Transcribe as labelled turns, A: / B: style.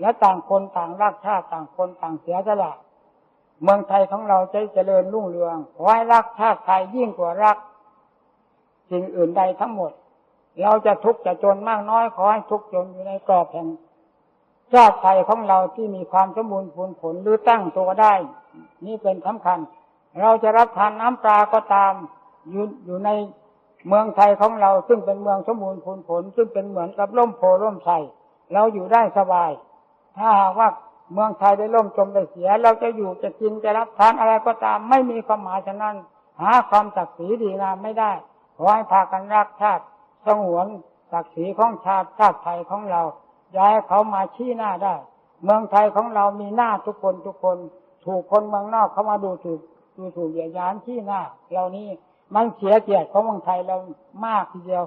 A: และต่างคนต่างรักชาติต่างคนต่างเสียสละ เมืองไทยของเราจะเจริญรุ่งเรืองขอให้รักชาติไทยยิ่งกว่ารัก สิ่งอื่นใดทั้งหมด เราจะทุกข์จะจนมากน้อยขอให้ทุกข์จนอยู่ในกรอบแห่งชาติไทยของเราที่มีความสมบูรณ์ผลผลหรือตั้งตัวได้ นี่เป็นสำคัญ เราจะรับทานน้ำปลาก็ตามอยู่อยู่ในเมืองไทยของเราซึ่งเป็นเมืองสมบูรณ์ผลผล ซึ่งเป็นเหมือนกับร่มโพร่มไทรเราอยู่ได้สบาย ถ้าหากว่าเมืองไทยได้ล่มจมได้เสีย เราจะอยู่จะกินจะรับทานอะไรก็ตาม ไม่มีความหมายฉะนั้น หาความศักดิ์ศรีดีงามไม่ได้ขอให้พากันรักชาติสงวนศักดิ์ศรีของชาติชาติไทยของเราอย่าให้เขามาชี้หน้าได้ เมืองไทยของเรามีหน้าทุกคนทุกคน ถูกคนเมืองนอกเขามาดูถูกดูถูกเหยียดหยามชี้หน้าเหล่านี้มันเสียเกียรติของเมืองไทยเรามากทีเดียว